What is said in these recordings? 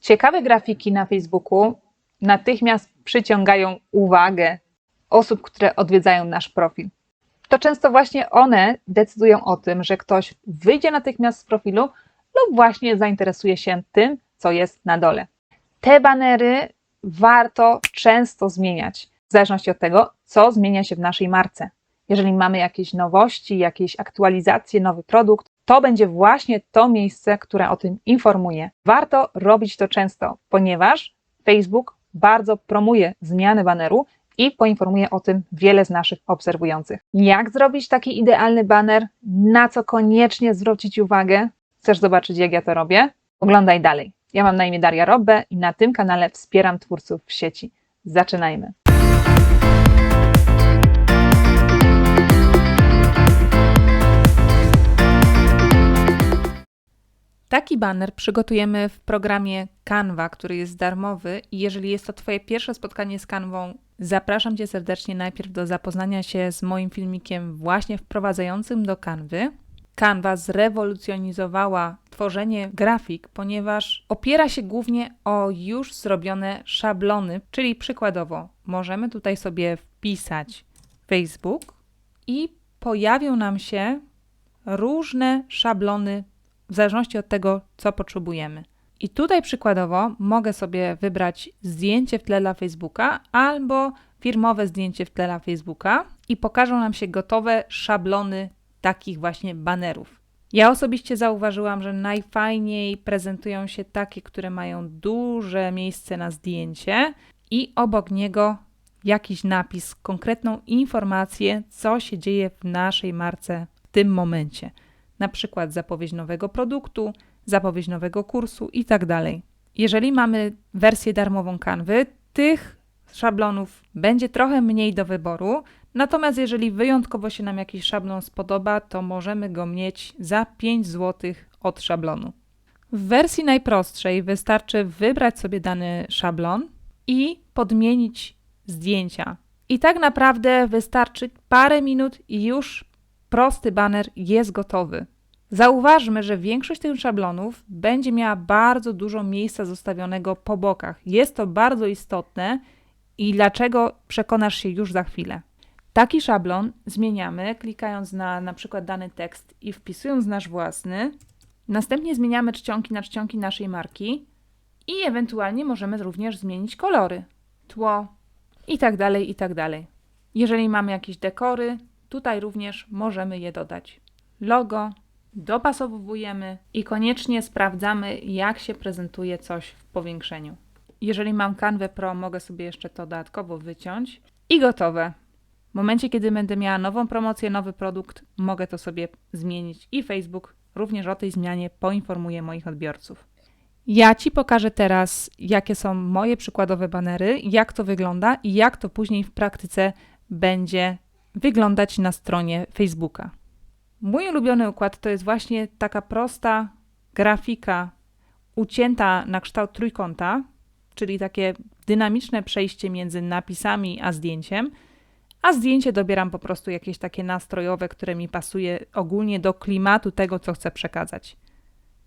Ciekawe grafiki na Facebooku natychmiast przyciągają uwagę osób, które odwiedzają nasz profil. To często właśnie one decydują o tym, że ktoś wyjdzie natychmiast z profilu lub właśnie zainteresuje się tym, co jest na dole. Te banery warto często zmieniać, w zależności od tego, co zmienia się w naszej marce. Jeżeli mamy jakieś nowości, jakieś aktualizacje, nowy produkt, to będzie właśnie to miejsce, które o tym informuje. Warto robić to często, ponieważ Facebook bardzo promuje zmiany baneru i poinformuje o tym wiele z naszych obserwujących. Jak zrobić taki idealny baner? Na co koniecznie zwrócić uwagę? Chcesz zobaczyć, jak ja to robię? Oglądaj dalej. Ja mam na imię Daria Robbe i na tym kanale wspieram twórców w sieci. Zaczynajmy. Taki banner przygotujemy w programie Canva, który jest darmowy i jeżeli jest to Twoje pierwsze spotkanie z Canwą, zapraszam Cię serdecznie najpierw do zapoznania się z moim filmikiem właśnie wprowadzającym do Canvy. Canva zrewolucjonizowała tworzenie grafik, ponieważ opiera się głównie o już zrobione szablony, czyli przykładowo możemy tutaj sobie wpisać Facebook i pojawią nam się różne szablony w zależności od tego, co potrzebujemy. I tutaj przykładowo mogę sobie wybrać zdjęcie w tle dla Facebooka albo firmowe zdjęcie w tle dla Facebooka i pokażą nam się gotowe szablony takich właśnie banerów. Ja osobiście zauważyłam, że najfajniej prezentują się takie, które mają duże miejsce na zdjęcie i obok niego jakiś napis, konkretną informację, co się dzieje w naszej marce w tym momencie na przykład zapowiedź nowego produktu, zapowiedź nowego kursu itd. Tak Jeżeli mamy wersję darmową Canvy, tych szablonów będzie trochę mniej do wyboru, natomiast jeżeli wyjątkowo się nam jakiś szablon spodoba, to możemy go mieć za 5 zł od szablonu. W wersji najprostszej wystarczy wybrać sobie dany szablon i podmienić zdjęcia. I tak naprawdę wystarczy parę minut i już prosty baner jest gotowy. Zauważmy, że większość tych szablonów będzie miała bardzo dużo miejsca zostawionego po bokach. Jest to bardzo istotne i dlaczego przekonasz się już za chwilę. Taki szablon zmieniamy, klikając na na przykład dany tekst i wpisując nasz własny. Następnie zmieniamy czcionki na czcionki naszej marki i ewentualnie możemy również zmienić kolory, tło i tak dalej, i tak dalej. Jeżeli mamy jakieś dekory, tutaj również możemy je dodać. Logo, dopasowujemy i koniecznie sprawdzamy, jak się prezentuje coś w powiększeniu. Jeżeli mam Canva Pro, mogę sobie jeszcze to dodatkowo wyciąć i gotowe. W momencie, kiedy będę miała nową promocję, nowy produkt, mogę to sobie zmienić i Facebook również o tej zmianie poinformuje moich odbiorców. Ja Ci pokażę teraz, jakie są moje przykładowe banery, jak to wygląda i jak to później w praktyce będzie wyglądać na stronie Facebooka. Mój ulubiony układ to jest właśnie taka prosta grafika ucięta na kształt trójkąta, czyli takie dynamiczne przejście między napisami a zdjęciem, a zdjęcie dobieram po prostu jakieś takie nastrojowe, które mi pasuje ogólnie do klimatu tego, co chcę przekazać.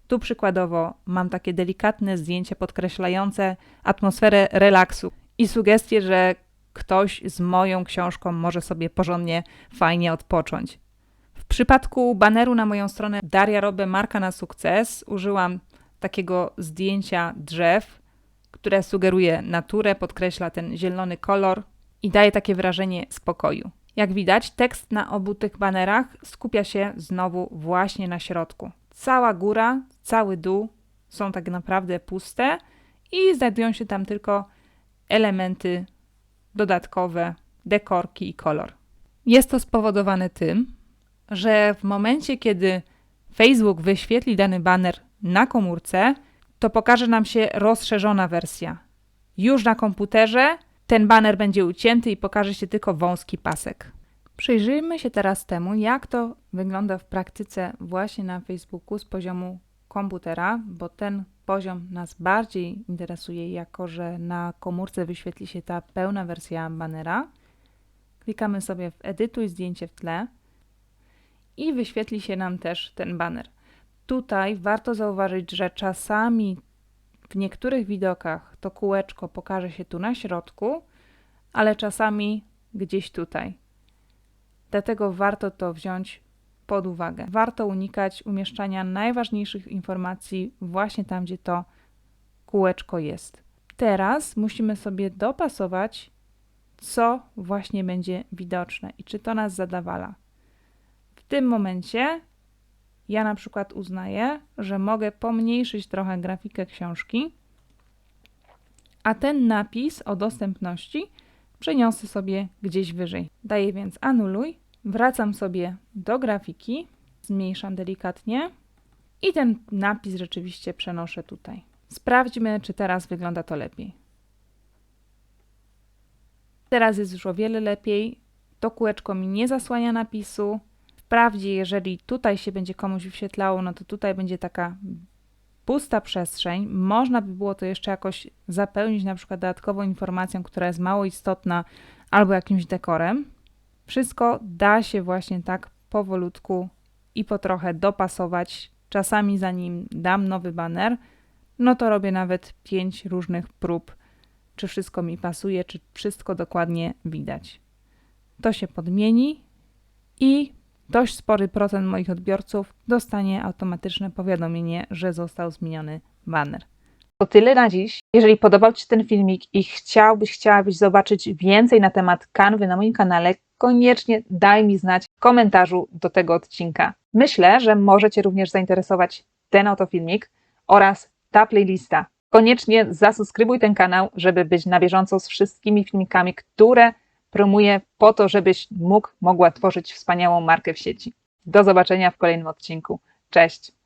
Tu przykładowo mam takie delikatne zdjęcie podkreślające atmosferę relaksu i sugestię, że ktoś z moją książką może sobie porządnie, fajnie odpocząć. W przypadku baneru na moją stronę Daria Robę Marka na sukces użyłam takiego zdjęcia drzew, które sugeruje naturę, podkreśla ten zielony kolor i daje takie wrażenie spokoju. Jak widać, tekst na obu tych banerach skupia się znowu właśnie na środku. Cała góra, cały dół są tak naprawdę puste i znajdują się tam tylko elementy dodatkowe, dekorki i kolor. Jest to spowodowane tym, że w momencie, kiedy Facebook wyświetli dany banner na komórce, to pokaże nam się rozszerzona wersja. Już na komputerze ten banner będzie ucięty i pokaże się tylko wąski pasek. Przyjrzyjmy się teraz temu, jak to wygląda w praktyce właśnie na Facebooku z poziomu komputera, bo ten poziom nas bardziej interesuje, jako że na komórce wyświetli się ta pełna wersja bannera. Klikamy sobie w edytuj zdjęcie w tle i wyświetli się nam też ten banner. Tutaj warto zauważyć, że czasami W niektórych widokach to kółeczko pokaże się tu na środku, ale czasami gdzieś tutaj. Dlatego warto to wziąć pod uwagę. Warto unikać umieszczania najważniejszych informacji właśnie tam, gdzie to kółeczko jest. Teraz musimy sobie dopasować, co właśnie będzie widoczne i czy to nas zadawala. Tym momencie ja na przykład uznaję, że mogę pomniejszyć trochę grafikę książki, a ten napis o dostępności przeniosę sobie gdzieś wyżej. Daję więc anuluj, wracam sobie do grafiki, zmniejszam delikatnie i ten napis rzeczywiście przenoszę tutaj. Sprawdźmy, czy teraz wygląda to lepiej. Teraz jest już o wiele lepiej. To kółeczko mi nie zasłania napisu. Wprawdzie, jeżeli tutaj się będzie komuś wyświetlało, no to tutaj będzie taka pusta przestrzeń. Można by było to jeszcze jakoś zapełnić, na przykład dodatkową informacją, która jest mało istotna, albo jakimś dekorem. Wszystko da się właśnie tak powolutku i po trochę dopasować. Czasami, zanim dam nowy banner, no to robię nawet pięć różnych prób, czy wszystko mi pasuje, czy wszystko dokładnie widać. To się podmieni i dość spory procent moich odbiorców dostanie automatyczne powiadomienie, że został zmieniony banner. To tyle na dziś. Jeżeli podobał Ci się ten filmik i chciałbyś, chciałabyś zobaczyć więcej na temat kanwy na moim kanale, koniecznie daj mi znać w komentarzu do tego odcinka. Myślę, że może Cię również zainteresować ten oto filmik oraz ta playlista. Koniecznie zasubskrybuj ten kanał, żeby być na bieżąco z wszystkimi filmikami, które promuję po to, żebyś mógł, mogła tworzyć wspaniałą markę w sieci. Do zobaczenia w kolejnym odcinku. Cześć!